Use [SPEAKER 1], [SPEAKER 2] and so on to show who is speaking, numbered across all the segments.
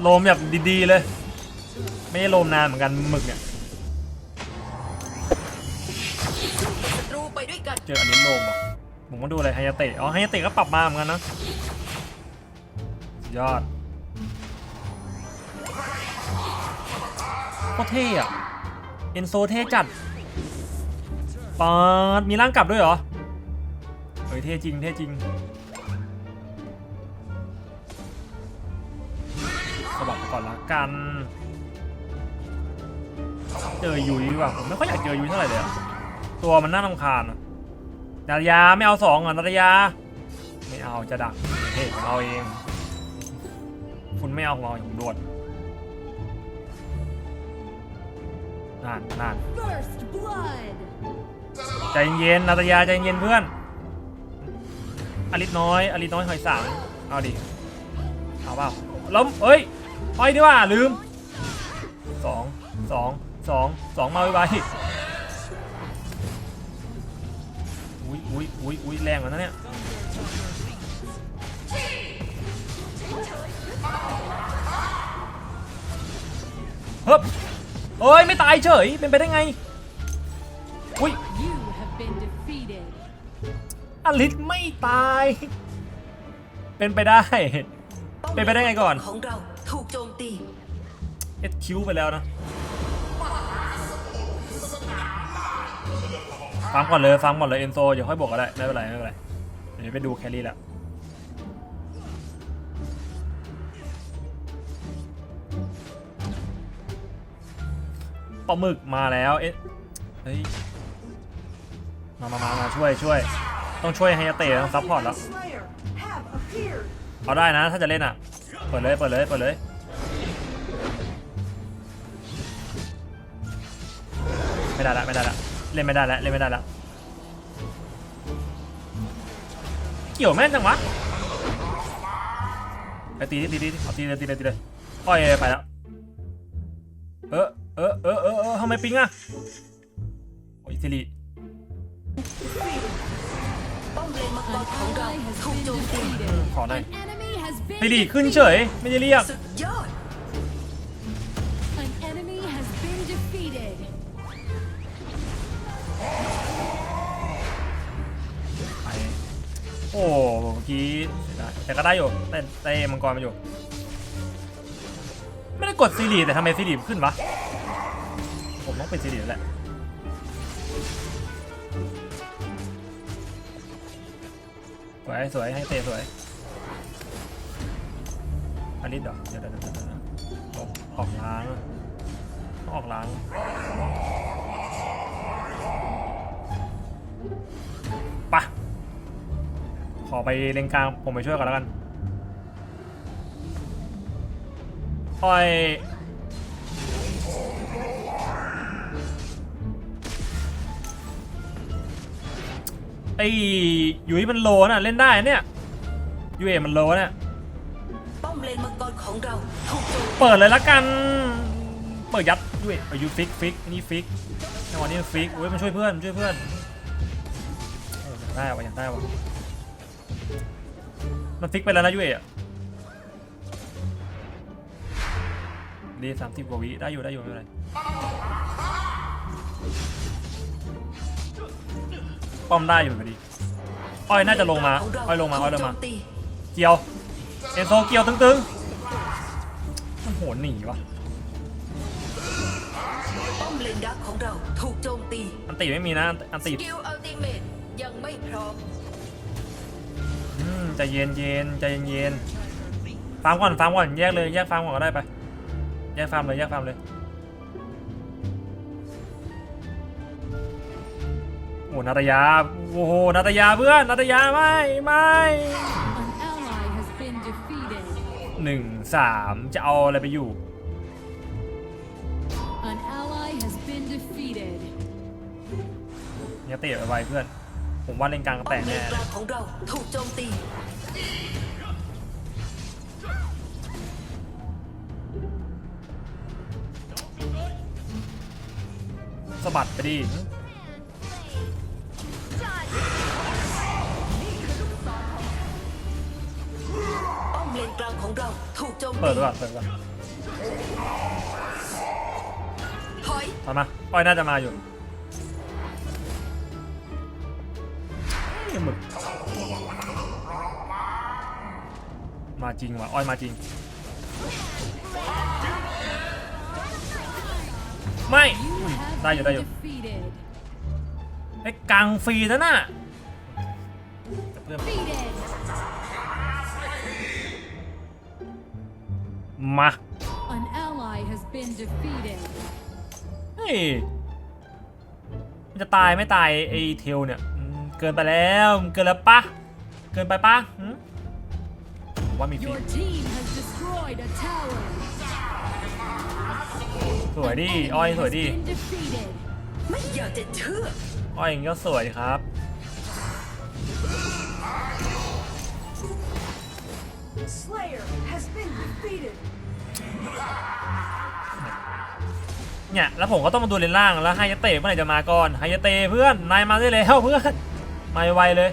[SPEAKER 1] โลมแบบดีๆเลย ไม่ได้โลมนานเหมือนกันหมึกเนี่ย
[SPEAKER 2] ศัตรูไปด้วยกัน
[SPEAKER 1] เจออันนี้โลมอะผมก็ดูอะไรไฮยาเตะอ๋อไฮยาเตะก็ปรับมาเหมือนกันนะสุดยอดโคตรเท่อะเอนโซเท่จัดปาดมีร่างกลับด้วยเหรอเฮ้ยเท่จริงเท่จริง ก่อนละกัน เจอยุ้ยว่าผมไม่ค่อยอยากเจอยุ้ยเท่าไหร่เลยตัวมันน่ารำคาญนาตยาไม่เอาสองอะนาตยา ไม่เอาจะดักเฮ้ยเอาเอง คุณไม่เอาผมเอาผมโดดนั่นนั่นใจเย็นนาตยาใจเย็นเพื่อน อลิสน้อย อลิสน้อยหอยสังเอาดิ เอาเปล่าล้มเอ้ย หอยดีว่าลืมสองสองสองสองมาไวๆอุ้ยอุ้ยอุ้ยอุ้ยแรงกว่านั้นเนี่ยเฮ้ยเอ้ยไม่ตายเฉยเป็นไปได้ไงอุ้ยอลิสไม่ตาย เป็นไปได้ เป็นไปได้ไงก่อน
[SPEAKER 2] ของเรา ถูกโจมตี
[SPEAKER 1] เอ็ดคิวไปแล้วนะฟังก่อนเลยฟังก่อนเลยเอนโซเดี๋ยวค่อยบวกก็ได้ไม่เป็นไรไม่เป็นไรเดี๋ยวไปดูแคลรี่แล้วปลาหมึกมาแล้วเอ๊ะเฮ้ยมามามามาช่วยช่วย ต้องช่วยไฮยาเตะต้องซัพพอร์ตแล้ว เอาได้นะถ้าจะเล่นอะ เปิดเลยเปิดเลยเปิดเลยไม่ได้ละไม่ได้ละเล่นไม่ได้ละเล่นไม่ได้ละเกี่ยวแม่นจังวะไปตีดิตีดิเอาตีเลยตีเลยตีเลยปล่อยไปแล้วเออเออเออเออเออทำไมปิงอะโอ้ยสิริ
[SPEAKER 2] ป้อมเลนมังกร
[SPEAKER 3] An
[SPEAKER 2] ของเรา
[SPEAKER 3] ally has
[SPEAKER 2] ถูก
[SPEAKER 3] been
[SPEAKER 2] โจมตี
[SPEAKER 3] defeated.
[SPEAKER 1] ขอหน่อย
[SPEAKER 3] An enemy has been
[SPEAKER 1] สิริขึ้นเฉย ไม่ได้เรียก
[SPEAKER 2] สุดยอด
[SPEAKER 3] An enemy has been defeated.
[SPEAKER 1] ไปโอ้เมื่อกี้เสียดายแต่ก็ได้อยู่แต่แต่มังกรมาอยู่ ไม่ได้กดซีรีส์แต่ทำไมซีรีส์ขึ้นวะ ผมต้องเป็นซีรีส์แล้วแหละ สวยสวยให้เตะสวย อันนี้เดี๋ยวเดี๋ยวเดี๋ยวเดี๋ยวออกออกล้าง ออกล้างปะขอไปเลนกลางผมไปช่วยก่อนแล้วกันปล่อยไอ้ยุ้ยมันโลน่ะ เล่นได้เนี่ยยูเอมันโลเนี่ย
[SPEAKER 2] ของเราถูกโจม
[SPEAKER 1] เปิดเลยละกัน เปิดยัดยูเออายุฟิกฟิกนี่ฟิกจังหวะนี้มันฟิกเว้ยมันช่วยเพื่อนมันช่วยเพื่อนโอ้อยากได้วะอยากได้วะมันฟิกไปแล้วนะยูเอะดีสามสิบกว่าวิได้อยู่ได้อยู่ไม่เป็นไรป้อมได้อยู่พอดีอ้อยน่าจะลงมา
[SPEAKER 2] อ้
[SPEAKER 1] อยลงมาอ้อยลงมา
[SPEAKER 2] ถูกโจตี
[SPEAKER 1] เกี่ยวเอนโซเกี่ยวตึงๆ โหนหนีวะ
[SPEAKER 2] ป้อมเลนดักของเราถูกโจมตี
[SPEAKER 1] อันติไม่มีนะ อัน
[SPEAKER 2] ส
[SPEAKER 1] ติ
[SPEAKER 2] กิลอัลติเมตยังไม่พร้อม
[SPEAKER 1] อืมใจเย็นเย็นใจเย็นเย็นฟาร์มก่อนฟาร์มก่อนแยกเลยแยกฟาร์มก่อนก็ได้ไป แยกฟาร์มเลยแยกฟาร์มเลยโอ้นาตยาโอ้โหนาตยาเพื่อนนาตยาไม่ไม่
[SPEAKER 3] An ally has
[SPEAKER 1] หนึ่ง สามจะเอาอะไรไปอยู่
[SPEAKER 3] An ally has been defeated.
[SPEAKER 1] เนี่ยเตะไปไวเพื่อน ผมว่าเล่นกลาง
[SPEAKER 2] ป้อ
[SPEAKER 1] แต
[SPEAKER 2] ม
[SPEAKER 1] ก
[SPEAKER 2] เล
[SPEAKER 1] แน่
[SPEAKER 2] นก
[SPEAKER 1] เล
[SPEAKER 2] ลายงของเราถูกโจมตี
[SPEAKER 1] สะบัดไปดิ
[SPEAKER 2] กลางของเราถูกโจม
[SPEAKER 1] เปิ
[SPEAKER 2] ตี
[SPEAKER 1] ดไว้ก่อนเปิดไว้ก่อน
[SPEAKER 2] ถอย
[SPEAKER 1] มามาอ้อยน่าจะมาอยู่เอ้ยหมึกมาจริงว่ะอ้อยมาจริง ไม่
[SPEAKER 3] You
[SPEAKER 1] อุ้ย
[SPEAKER 3] have
[SPEAKER 1] ได้อยู่ได้
[SPEAKER 3] been
[SPEAKER 1] อยู่
[SPEAKER 3] defeated.
[SPEAKER 1] ไอ้กลางฟรีแล้วน่ะแต่เพื่อน
[SPEAKER 3] Defeated.
[SPEAKER 1] มา
[SPEAKER 3] An ally has been defeated.
[SPEAKER 1] เฮ้ยมันจะตายไม่ตายไอ้เทลเนี่ยอืมเกินไปแล้วมันเกินแล้วปะเกินไปปะหืมผมว่ามีฟี
[SPEAKER 3] Your team has destroyed a tower.
[SPEAKER 1] สวยดิ
[SPEAKER 3] Enemy
[SPEAKER 1] อ้อยสวย
[SPEAKER 3] has
[SPEAKER 1] ดิ
[SPEAKER 3] been defeated.
[SPEAKER 2] ไม่อยากจะเชื่อ
[SPEAKER 1] อ้อยอย่างนี้ก็สวยครับ เนี่ยแล้วผมก็ต้องมาดูเลนล่างแล้วไฮยาเตะเมื่อไหร่จะมาก่อนไฮยาเตะเพื่อนนายมาได้แล้วเพื่อนมาไวๆเลย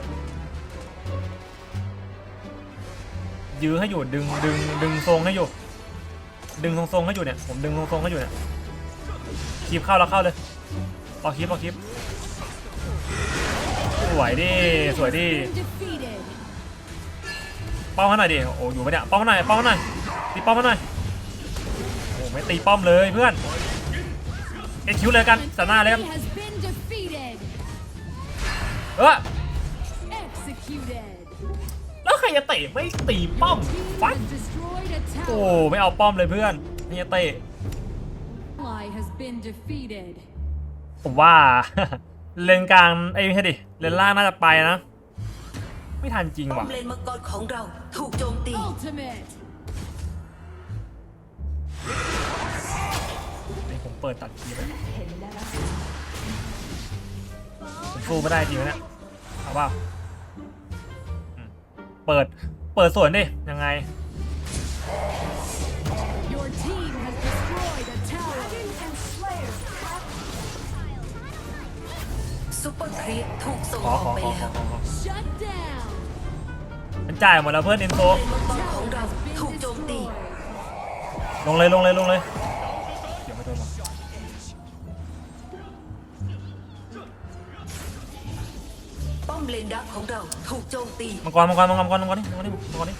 [SPEAKER 1] ยื้อให้อยู่ดึงดึงดึงทรงให้อยู่ ดึงทรงๆให้อยู่เนี่ยผมดึงทรงๆให้อยู่เนี่ยคลิปเข้าแล้วเข้าเลยรอคลิปรอคลิปสวยดิสวยดิ
[SPEAKER 3] Been defeated.
[SPEAKER 1] ป้อมเขาหน่อยดิโอ้อยู่ปะเนี่ยป้อมเขาหน่อยป้อมเขาหน่อยตีป้อมเขาหน่อยโอ้ไม่ตีป้อมเลยเพื่อนเอ็กคิวเลยกันสนาเลยกัน
[SPEAKER 3] enemy has been defeated.
[SPEAKER 1] เออแล้วใครจะเตะไม่ตีป้อมฟัด
[SPEAKER 3] has destroyed a
[SPEAKER 1] โอ้ไม่เอาป้อมเลยเพื่อนนี่จะเตะผมว่าเลนกลางไอ้ยไม่ใช่ดิเลนล่างน่าจะไปนะ ไม่ทันจริง
[SPEAKER 2] ป้อ
[SPEAKER 1] ว่ะ
[SPEAKER 2] มเลนมังกรของเราถูกโจมตี
[SPEAKER 3] Ultimate.
[SPEAKER 1] นี่ผมเปิดตัดคีย์ไปผมสู้ไม่ได้จริงนะเนี่ยเอาเปล่าอืมเปิด เปิดสวนดิ ยังไง
[SPEAKER 3] Your team has destroyed a tower.
[SPEAKER 2] ซุปเปอร์ครีปถูกส่ง
[SPEAKER 1] ข
[SPEAKER 2] อ
[SPEAKER 1] อ
[SPEAKER 2] อก
[SPEAKER 1] ขอ
[SPEAKER 2] ไป
[SPEAKER 1] ขอข
[SPEAKER 2] แล้
[SPEAKER 1] อ
[SPEAKER 2] ว
[SPEAKER 1] ขอขอ
[SPEAKER 3] Shut down.
[SPEAKER 1] มันจ่ายหมดแล้วเพื่อนเอ็นโซ
[SPEAKER 2] ป้อมเลนมังกรของเรา
[SPEAKER 3] Been
[SPEAKER 2] ถูกโจมตี
[SPEAKER 3] destroyed.
[SPEAKER 1] ลงเลยลงเลยลงเลยเดี๋ยวไม่โดนหรอก
[SPEAKER 2] ป้อมเลนดักของเราถูกโจมตี
[SPEAKER 1] มังกรมังกรมังกรมังกรมังกรนี่มังกรนี่มังกรนี่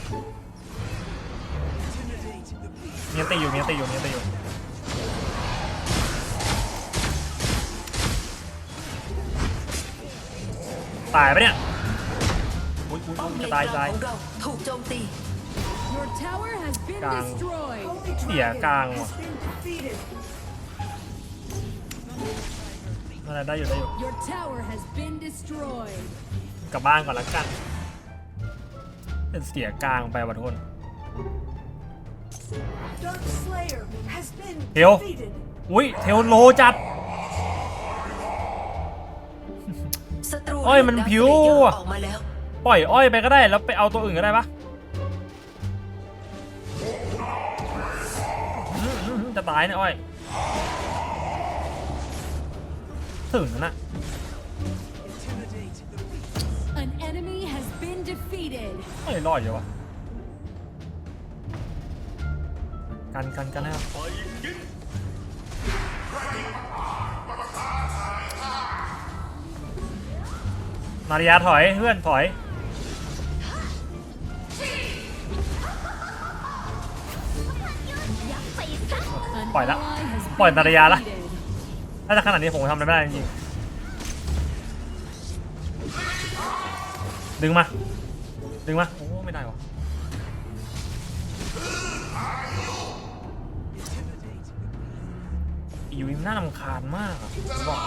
[SPEAKER 1] มีอันตีอยู่มีอันตีอยู่มีอันตีอยู่ตายปะเนี่ยอุ้ยอุ้ย
[SPEAKER 2] ป้อ
[SPEAKER 1] อุ้
[SPEAKER 2] ม
[SPEAKER 1] ย
[SPEAKER 2] เล
[SPEAKER 1] จะ
[SPEAKER 2] น
[SPEAKER 1] ตาย
[SPEAKER 2] ก
[SPEAKER 1] จะ
[SPEAKER 2] ลาง
[SPEAKER 1] ตาย
[SPEAKER 2] ของเราถูกโจมตี
[SPEAKER 3] Your tower has been
[SPEAKER 1] Gang.
[SPEAKER 3] destroyed.
[SPEAKER 1] เสียกลางว่ะอะไรได้อยู่ได้อยู่
[SPEAKER 3] Your tower has been destroyed.
[SPEAKER 1] กลับบ้านก่อนละกัน เป็นเสียกลางไปว่ะทุกคน
[SPEAKER 4] Dark Slayer has been
[SPEAKER 1] Hill.
[SPEAKER 4] defeated.
[SPEAKER 1] อุ้ยเทลโลจัด
[SPEAKER 2] ศัตรู
[SPEAKER 1] โอ้ยมัน
[SPEAKER 2] ดัก
[SPEAKER 1] ผิว
[SPEAKER 2] เลเยอร์
[SPEAKER 1] อะ
[SPEAKER 2] ออกมาแล้ว
[SPEAKER 1] ปล่อยอ้อยไปก็ได้แล้วไปเอาตัวอื่นก็ได้ปะอืมอืมอืมจะตายเนี่ยอ้อยถึงแล้วนะ
[SPEAKER 3] An enemy has been defeated.
[SPEAKER 1] ไม่รอดอยู่วะกันกันกันแล้วมาริยาถอยเพื่อนถอย
[SPEAKER 3] An
[SPEAKER 1] Poi đã.
[SPEAKER 3] ally has been
[SPEAKER 1] Poi ta đi ra đó.
[SPEAKER 3] defeated.
[SPEAKER 1] ถ้าจะขนาดนี้ผมทำอะไรไม่ได้จริงดึงมา ดึงมา โอ้ไม่ได้วะอีวิมน่ารำคาญมากอะผมบอก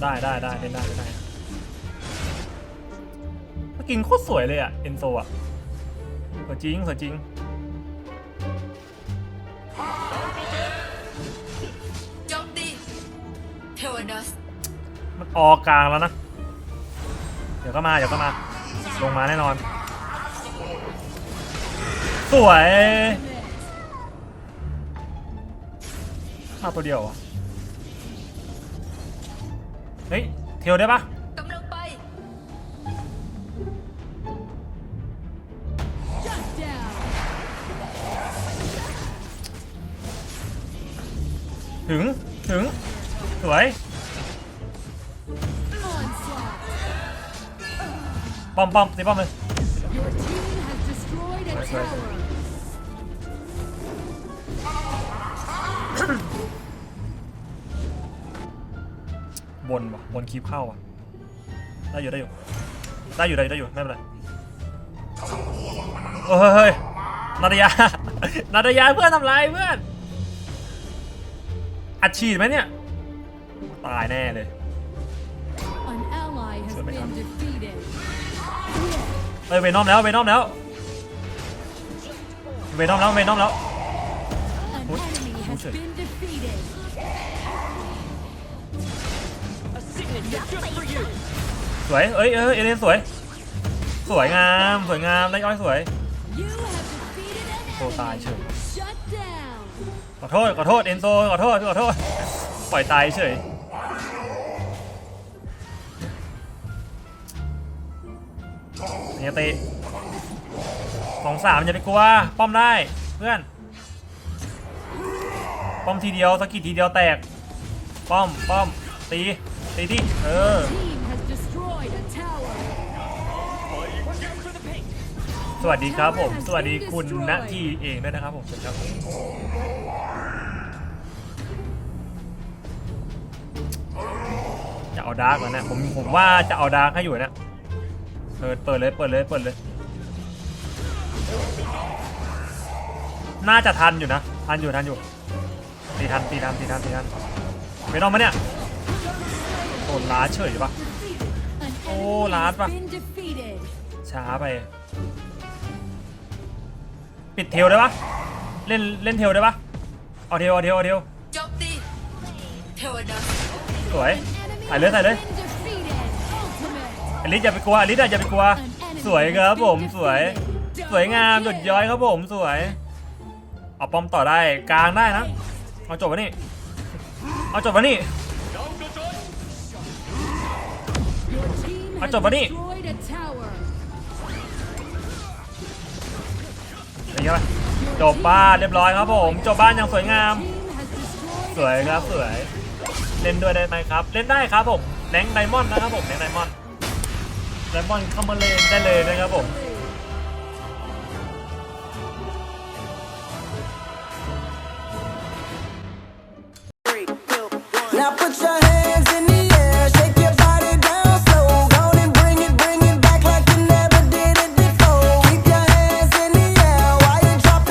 [SPEAKER 1] ได้ได้ได้ได้ได้ได้กินโคตรสวยเลยอะ เอนโซอะ สวยจริงสวยจริง
[SPEAKER 2] โจมตีเทวดัส
[SPEAKER 1] มันออกกลางแล้วนะ เดี๋ยวก็มา เดี๋ยวก็มา ลงมาแน่นอน สวยมาตัวเดียวเหรอเฮ้ย เทลได้ปะ ถึง ถึง สวย ป้อมป้อมตีป้อมเลย
[SPEAKER 3] Your team has destroyed a
[SPEAKER 1] Right, right,
[SPEAKER 3] tower.
[SPEAKER 1] บนวะบนคลิปเข้าอะ ได้อยู่ได้อยู่ ได้อยู่ได้อยู่ได้อยู่ไม่เป็นไรเฮ้ยเฮ้ยนาตยานาตยาเพื่อนทำไรเพื่อน อัดฉีดไหมเนี่ย ตายแน่เลย
[SPEAKER 3] An ally has
[SPEAKER 1] Sure, make
[SPEAKER 3] been
[SPEAKER 1] up.
[SPEAKER 3] defeated.
[SPEAKER 1] เฮ้ยเวนอมแล้วเวนอมแล้วเวนอมแล้วเวนอมแล้ว
[SPEAKER 3] An
[SPEAKER 1] What?
[SPEAKER 3] enemy has
[SPEAKER 1] Bullshit.
[SPEAKER 3] been defeated.
[SPEAKER 1] สวยเอ้ยเอ้ยเอเลนสวย สวยงามสวยงามได้ย้อยสวย
[SPEAKER 3] You have defeated an
[SPEAKER 1] โอ้ตายเฉย
[SPEAKER 3] enemy. Shut down.
[SPEAKER 1] ขอโทษขอโทษเอนโซขอโทษขอโทษปล่อยตายเฉยเนี่ยเตะสองสามอย่าไปกลัว ป้อมได้เพื่อน ป้อมทีเดียวสกกิดทีเดียวแตก ป้อมป้อมตีตีที่เออสวัสดีครับผม สวัสดีคุณณทีเองด้วยนะครับผมสวัสดีครับ เอาดาร์กแล้วนะผมผมว่าจะเอาดาร์กให้อยู่นะเปิดเปิดเลยเปิดเลยเปิดเลย น่าจะทันอยู่นะ ทันอยู่ทันอยู่ตีทันตีทันตีทันตีทันไม่ต้องมาเนี่ยโดนล้าเฉยปะ
[SPEAKER 3] An
[SPEAKER 1] Oh,
[SPEAKER 3] enemy
[SPEAKER 1] lahat
[SPEAKER 3] has
[SPEAKER 1] pa.
[SPEAKER 3] been defeated.
[SPEAKER 1] ช้าไป ปิดเทลได้ปะเล่นเล่นเทลได้ปะเอาเทลเอาเทลเอาเทล
[SPEAKER 2] โจมตีเทวดัส
[SPEAKER 1] สวย
[SPEAKER 3] Enemy
[SPEAKER 1] ใส่เลยใส่เลย
[SPEAKER 3] has been defeated. Ultimate.
[SPEAKER 1] อลิสอย่าไปกลัวอลิสอย่าไปกลัว สวยครับผมสวย สวยงามหยดย้อยครับผมสวย เอาป้อมต่อได้กลางได้นะ เอาจบวะนี่ เอาจบวะนี่
[SPEAKER 3] Your team
[SPEAKER 1] Ah,
[SPEAKER 3] has
[SPEAKER 1] coba nih.
[SPEAKER 3] destroyed a tower.
[SPEAKER 1] เป็นไงปะจบบ้านเรียบร้อยครับผม จบบ้านอย่างสวยงาม
[SPEAKER 3] Team has destroyed
[SPEAKER 1] สวยครับสวย เล่นด้วยได้ไหมครับ เล่นได้ครับผมแรงไดมอนด์นะครับผมแรงไดมอนด์ไดมอนด์เข้ามาเล่นได้เลยนะครับผม